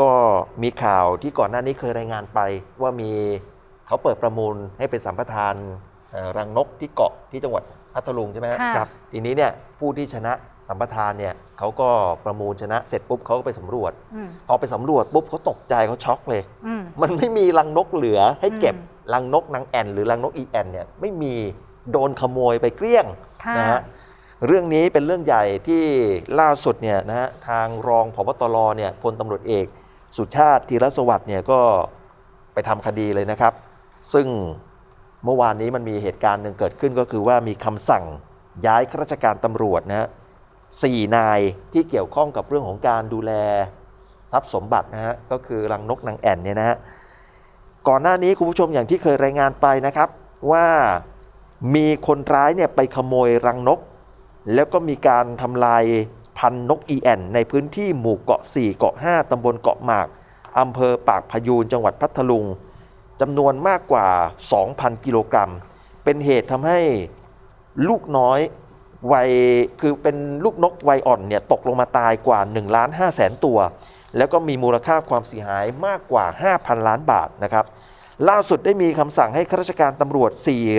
ก็มีข่าวที่ก่อนหน้านี้เคยรายงานไป ว่ามีเขาเปิดประมูลให้เป็นสัมปทานเอ่อรังนกที่เกาะที่จังหวัดพัทลุงใช่ไหมฮะค่ะครับ ทีนี้เนี่ยผู้ที่ชนะสัมปทานเนี่ยเขาก็ประมูลชนะเสร็จปุ๊บเขาก็ไปสำรวจอืมพอไปสำรวจปุ๊บเขาตกใจเขาช็อกเลย อืม มันไม่มีรังนกเหลือให้เก็บอืมรังนกนางแอ่นหรือรังนกอีแอ่นเนี่ยไม่มีโดนขโมยไปเกลี้ยง ค่ะ นะฮะเรื่องนี้เป็นเรื่องใหญ่ที่ล่าสุดเนี่ยนะฮะทางรองผบตรเนี่ยพลตำรวจเอก สุชาติธีรสวัสดิ์เนี่ยก็ไปทำคดีเลยนะครับ ซึ่งเมื่อวานนี้มันมีเหตุการณ์หนึ่งเกิดขึ้นก็คือว่ามีคำสั่งย้ายข้าราชการตำรวจนะฮะสี่นายที่เกี่ยวข้องกับเรื่องของการดูแลทรัพย์สมบัตินะฮะก็คือรังนกนางแอ่นเนี่ยนะฮะก่อนหน้านี้คุณผู้ชมอย่างที่เคยรายงานไปนะครับ ว่ามีคนร้ายเนี่ยไปขโมยรังนก แล้วก็มีการทำลาย พันธุ์นกอีแอนในพื้นที่หมู่เกาะ 4 เกาะ 5 ตำบลเกาะหมาก อำเภอปากพยูน จังหวัดพัทลุง จำนวนมากกว่า 2,000 กิโลกรัม เป็นเหตุทำให้ลูกน้อยวัยคือเป็นลูกนกวัยอ่อนเนี่ยตกลงมาตายกว่า1ล้าน5แสนตัว แล้วก็มีมูลค่าความเสียหายมากกว่า 5,000 ล้านบาทนะครับ ล่าสุดได้มีคำสั่งให้ข้าราชการตำรวจ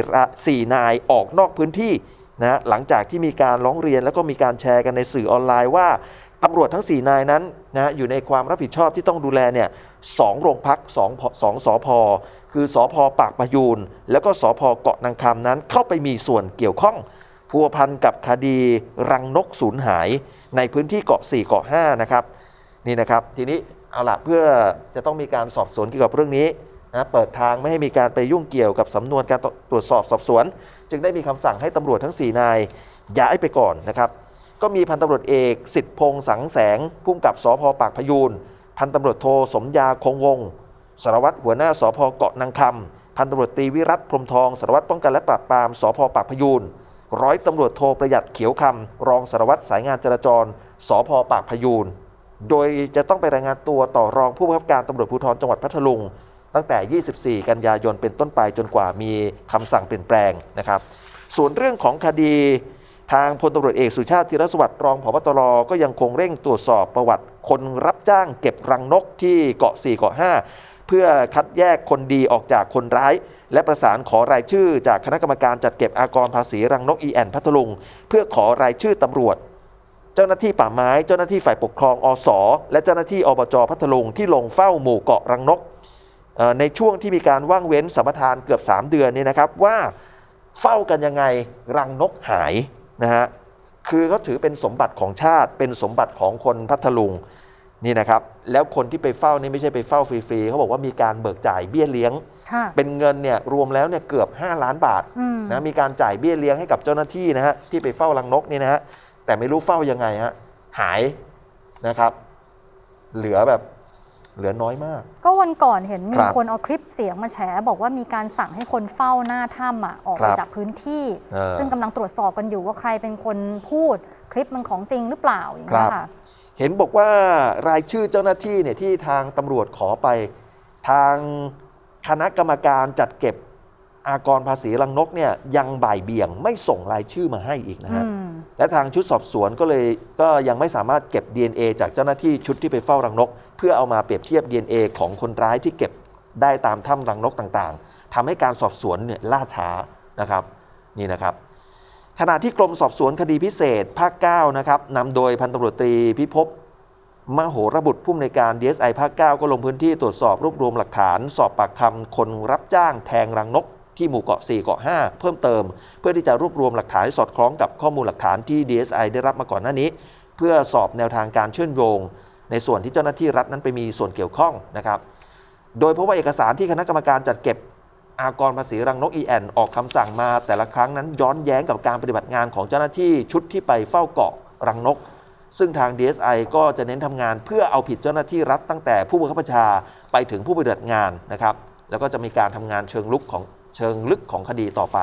4 4นายออกนอกพื้นที่ นะหลังจากที่มีการร้องเรียนแล้วก็มีการแชร์กันในสื่อออนไลน์ว่าตำรวจทั้ง 4 นายนั้นนะอยู่ในความรับผิดชอบที่ต้องดูแลเนี่ยสองโรงพักสองสองสพคือสพปากประยูนแล้วก็สพเกาะนางคำนั้นเข้าไปมีส่วนเกี่ยวข้องพัวพันกับคดีรังนกสูญหายในพื้นที่เกาะ 4 เกาะ5นะครับนี่นะครับ ทีนี้เอาละเพื่อจะต้องมีการสอบสวนเกี่ยวกับเรื่องนี้ นะเปิดทางไม่ให้มีการไปยุ่งเกี่ยวกับสำนวนการตรวจสอบสอบสวน จึงได้มีคำสั่งให้ตำรวจทั้ง 4 นายย้ายไปก่อนนะครับ ก็มีพันตำรวจเอกสิทธิพงษ์สังแสงพุ่มกับสพปากพยูนพันตำรวจโทสมยาคงวงศ์สารวัตรหัวหน้าสพเกาะนางคำพันตำรวจตีวิรัตพรมทองสารวัตรป้องกันและปราบปรามสพปากพยูนร้อยตำรวจโทประหยัดเขียวคำรองสารวัตรสายงานจราจรสพปากพยูนโดยจะต้องไปรายงานตัวต่อรองผู้บังคับการตำรวจภูธรจังหวัดพัทลุง ตั้งแต่ 24 กันยายนเป็นต้นไปจนกว่ามีคำสั่งเปลี่ยนแปลงนะครับ ส่วนเรื่องของคดีทางพลตำรวจเอกสุชาติธีรสวัสดิ์รองผบตรก็ยังคงเร่งตรวจสอบประวัติคนรับจ้างเก็บรังนกที่เกาะ 4 เกาะ 5 เพื่อคัดแยกคนดีออกจากคนร้าย และประสานขอรายชื่อจากคณะกรรมการจัดเก็บอากรภาษีรังนกอีแอนพัทลุง เพื่อขอรายชื่อตำรวจ เจ้าหน้าที่ป่าไม้ เจ้าหน้าที่ฝ่ายปกครองอสและเจ้าหน้าที่อบจพัทลุงที่ลงเฝ้าหมู่เกาะรังนก ในช่วงที่มีการว่างเว้นสัมปทานเกือบ 3 เดือนนี้นะครับว่าเฝ้ากันยังไงรังนกหายนะฮะคือเขาถือเป็นสมบัติของชาติ เป็นสมบัติของคนพัทลุงนี่นะครับแล้วคนที่ไปเฝ้านี่ไม่ใช่ไปเฝ้าฟรีๆเขาบอกว่ามีการเบิกจ่ายเบี้ยเลี้ยงค่ะเป็นเงินเนี่ยรวมแล้วเนี่ยเกือบ 5 ล้านบาทอืมนะมีการจ่ายเบี้ยเลี้ยงให้กับเจ้าหน้าที่นะฮะที่ไปเฝ้ารังนกนี่นะฮะแต่ไม่รู้เฝ้ายังไงฮะหายนะครับ เหลือแบบ เหลือน้อยมาก ก็วันก่อนเห็นมีครับคนเอาคลิปเสียงมาแฉบอกว่ามีการสั่งให้คนเฝ้าหน้าถ้ำอะออกครัไปบจากพื้นที่เออซึ่งกำลังตรวจสอบกันอยู่ว่าใครเป็นคนพูดคลิปมันของจริงหรือเปล่าอย่างครันี้ยบค่ะเห็นบอกว่ารายชื่อเจ้าหน้าที่เนี่ยที่ทางตำรวจขอไป ทางคณะกรรมการจัดเก็บ อากรภาษีรังนกเนี่ยยังบ่ายเบี่ยงไม่ส่งรายชื่อมาให้อีกนะฮะอืมและทางชุดสอบสวนก็เลยก็ยังไม่สามารถเก็บ DNA จากเจ้าหน้าที่ชุดที่ไปเฝ้ารังนก เพื่อเอามาเปรียบเทียบ DNA ของคนร้ายที่เก็บได้ตามถ้ำรังนกต่างๆทำให้การสอบสวนเนี่ยล่าช้านะครับนี่นะครับขณะที่กรมสอบสวนคดีพิเศษภาค9นะครับนำโดยพันตำรวจตรีพิภพมโหรบุตรผู้อำนวยการ DSI ภาค 9 ก็ลงพื้นที่ตรวจสอบรวบรวมหลักฐาน สอบปากคำคนรับจ้างแทงรังนก ที่หมู่เกาะ 4 เกาะ 5 เพิ่มเติม เพื่อที่จะรวบรวมหลักฐานให้สอดคล้องกับข้อมูลหลักฐานที่ DSI ได้รับมาก่อนหน้านี้ เพื่อสอบแนวทางการเชื่อมโยง ในส่วนที่เจ้าหน้าที่รัฐนั้นไปมีส่วนเกี่ยวข้องนะครับ โดยพบว่าเอกสารที่คณะกรรมการจัดเก็บอากรภาษีรังนกอีแอนออกคำสั่งมา แต่ละครั้งนั้นย้อนแย้งกับการปฏิบัติงานของเจ้าหน้าที่ชุดที่ไปเฝ้าเกาะรังนก ซึ่งทาง DSI ก็จะเน้นทำงานเพื่อเอาผิดเจ้าหน้าที่รัฐตั้งแต่ผู้บังคับบัญชาไปถึงผู้ปฏิบัติงานนะครับแล้วก็จะมีการทำงานเชิงลุกของ เชิงลึกของคดีต่อไป